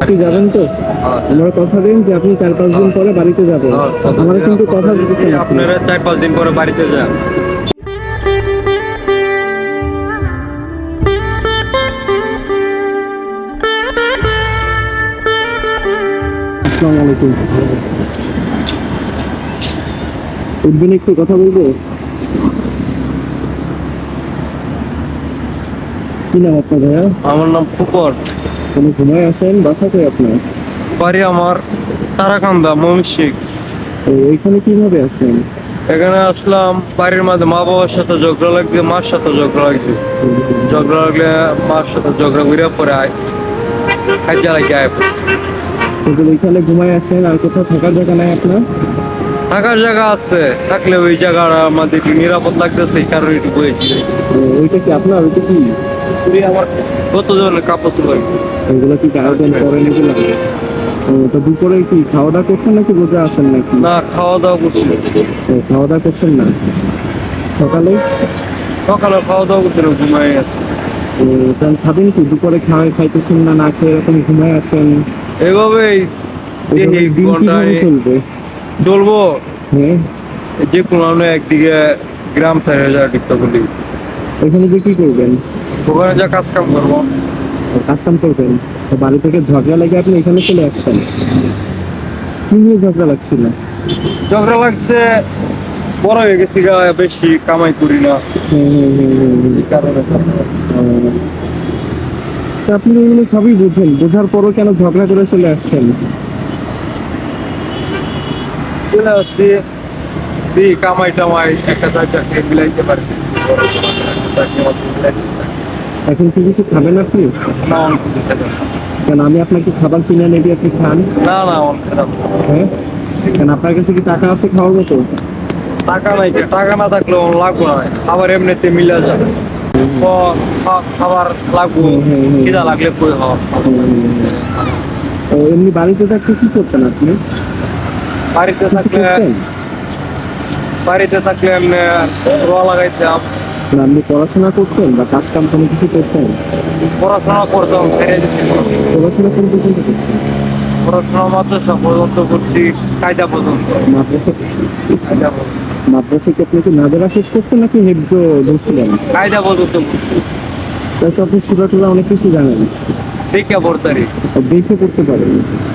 আপনি যাবেন তো? আমার কথা দিন যে আপনি চার পাঁচ দিন পরে বাড়িতে যাবেন। আমার কিন্তু কথা দিচ্ছেন আপনারা চার পাঁচ দিন পরে বাড়িতে যান। আসসালামু আলাইকুম। উঠবেন একটু কথা বলব? কি নাম আপনার ভাইয়া? আমার নাম ফুকর। কোনো ঘুমায় আছেন? বাসা কই আপনার? বাড়ি আমার তারাকান্দা মমিশিক তো এইখানে কীভাবে আসলেন? এখানে আসলাম বাড়ির মধ্যে মা বাবার সাথে ঝগড়া লাগছে মার সাথে ঝগড়া লাগছে। ঝগড়া লাগলে মার সাথে ঝগড়া ঘুরে পরে আয় লাগে আয়। কিন্তু ওইখানে ঘুমায় আছেন আর কোথাও থাকার জায়গা নাই আপনার? থাকার জায়গা আছে থাকলে ওই জায়গাটা আমাদের নিরাপদ লাগতেছে এই কারণে একটু বয়েছি তো ওইটা কি আপনার ওইটা কি? আমার কতজনের কাপড় চোপড়? ওইগুলো কি গার্ডেন করেন এগুলো তো তো দুপুরে কি খাওয়া দাওয়া করছেন নাকি রোজা আছেন নাকি? না খাওয়া দাওয়া করছি। খাওয়া দাওয়া করছেন না? সকালে? সকালে খাওয়া দাওয়া ঘুমাই আছে। খাবেন কি? দুপুরে খাওয়া খাইতেছেন না না খেয়ে এরকম ঘুমায় আছেন? এভাবেই দিন কীভাবে চলবে? চলবো। যে কোনো একদিকে গ্রাম সাইডে যা টিকটক করি ওইখানে যে কি করবেন? ওখানে যা কাজ কাম করব। কাজ কাম করবেন? তো বাড়ি থেকে ঝগড়া লাগে আপনি এখানে চলে আসছেন? কি নিয়ে ঝগড়া লাগছিল? ঝগড়া লাগছে বড় হয়ে গেছি গা বেশি কামাই করি না। কারণে আপনি এগুলো সবই বুঝেন বোঝার পরও কেন ঝগড়া করে চলে আসছেন? চলে আসছি। দিই কামাই টামাই একটা চার চাকরি মিলাইতে পারি। এখন কি কিছু খাবেন আপনি? না অনেক কিছু হবে। কেন আমি আপনাকে খাবার কিনে নেবি আপনি খান? না না অনেক হ্যাঁ? কেন আপনার কাছে কি টাকা আছে খাওয়ার মতো? টাকা নাই টাকা না থাকলে লাগবো না। খাবার এমনিতে মিলে যাবে খাবার লাগবো। খিদা লাগলে কই হওয়া এমনি বাড়িতে থাকতে কি করতেন আপনি? বাড়িতে থাকলে বাড়িতে থাকলে এমনি রোয়া লাগাইতাম না আপনি পড়াশোনা করতেন বা কাজ কাম কোনো কিছু করতেন? পড়াশোনা করতাম ছেড়ে দিচ্ছি পড়াশোনা কোন পর্যন্ত করছেন? পড়াশোনা মাদ্রাসা পর্যন্ত করছি কায়দা পর্যন্ত। মাদ্রাসা করছেন? কায়দা পর্যন্ত। মাদ্রাসা কি আপনি কি নাজারা শেষ করছেন নাকি হেফজ ধরছিলেন? কায়দা পর্যন্ত করছি। তাই তো আপনি সুরা টুরা অনেক কিছু জানেন। দেখে পড়তারি দেখে পড়তে পারেন।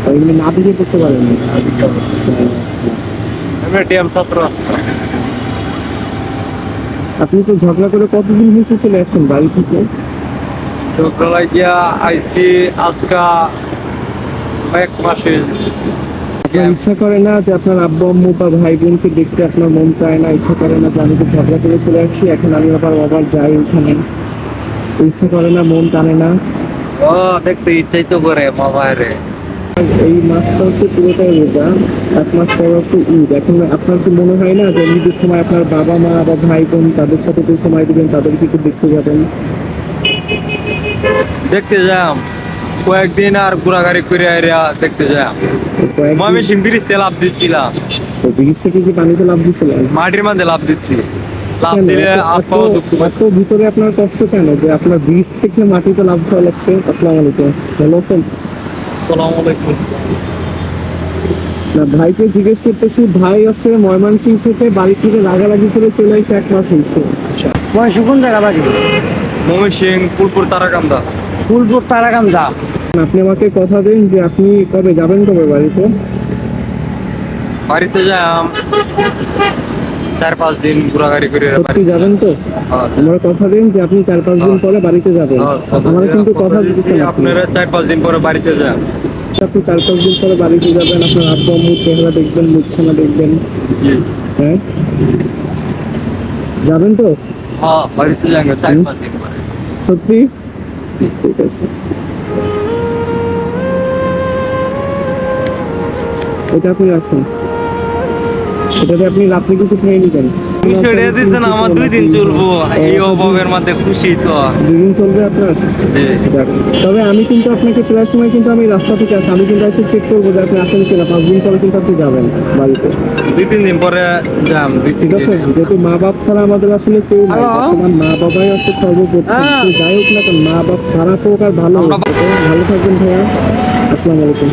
এগুলো না দেখে পড়তে পারেন। না। আমি ডিএম ছাত্র আছি। আপনি তো ঝগড়া করে কতদিন হয়েছে চলে আসছেন বাড়ি থেকে? ছোটবেলা লাগিয়া আইসি আজকা এক মাসে। আপনার ইচ্ছা করে না যে আপনার আব্বু আম্মু বা ভাই বোনকে দেখতে আপনার মন চায় না ইচ্ছা করে না যে আমি তো ঝগড়া করে চলে আসছি এখন আমি আবার আবার যাই ওখানে। ইচ্ছা করে না মন টানে না। ও দেখতে ইচ্ছাই তো করে বাবা রে আর এই মাসটা হচ্ছে পুরোটাই রোজা এক মাস পর হচ্ছে ঈদ। এখন আপনার কি মনে হয় না যে ঈদের সময় আপনার বাবা মা বা ভাই বোন তাদের সাথে একটু সময় দিবেন তাদেরকে একটু দেখতে যাবেন? দেখতে যাম। কয়েকদিন আর ঘোরাঘুরি করে আইরা দেখতে যাম। আমি সিম্বিরিস্তে লাভ দিচ্ছিলাম তো ব্রিজ থেকে কি পানিতে লাভ দিছিলাম মাটির মধ্যে লাভ দিচ্ছি লাভ কেন? দিলে পাও দুঃখ এত ভিতরে আপনার কষ্ট কেন? যে আপনার ব্রিজ থেকে মাটিতে লাভ খাওয়া লাগছে। আসসালামু আলাইকুম। ভালো আছেন? আসসালামু আলাইকুম। না ভাইকে জিজ্ঞেস করতেছি ভাই আছে ময়মনসিং থেকে বাড়ি থেকে রাগারাগি করে চলে আসছে এক মাস হয়েছে। বয়স কোন জায়গা বাড়ি? মমি সিং ফুলপুর তারাকান্দা। ফুলপুর তারাকান্দা। আপনি আমাকে কথা দেন যে আপনি কবে যাবেন কবে বাড়িতে? বাড়িতে যাম চার পাঁচ দিন ঘোরাঘুরি করে সত্যি যাবেন তো? আমার কথা দিন যে আপনি চার পাঁচ দিন পরে বাড়িতে যাবেন। আমার কিন্তু কথা আপনারা চার পাঁচ দিন পরে বাড়িতে যান। আপনি চার পাঁচ দিন পরে বাড়িতে যাবেন আপনার আব্বু চেহারা দেখবেন মুখখানা দেখবেন। হ্যাঁ? যাবেন তো? হ্যাঁ বাড়িতে যান চার পাঁচ দিন পরে। সত্যি? ঠিক আছে। এটা আপনি রাখুন। এটাতে আপনি রাত্রে কিছু খেয়ে নিবেন। বিষয়টা দিচ্ছেন আমার দুই দিন চলবো। এই অভাবের মধ্যে খুশি তো। দুই দিন চলবে আপনার? তবে আমি কিন্তু আপনাকে প্রায় সময় কিন্তু আমি রাস্তা থেকে আসি। আমি কিন্তু এসে চেক করব যে আপনি আসেন কিনা। পাঁচ দিন পরে কিন্তু আপনি যাবেন বাড়িতে। দুই তিন দিন পরে যাম। ঠিক আছে যেহেতু মা বাপ ছাড়া আমাদের আসলে কেউ নাই বর্তমান মা বাবাই আছে সর্বপ্রথম। হ্যাঁ। যাই হোক না কেন মা বাপ খারাপ হোক আর ভালো হোক। ভালো থাকবেন ভাইয়া। আসসালামু আলাইকুম।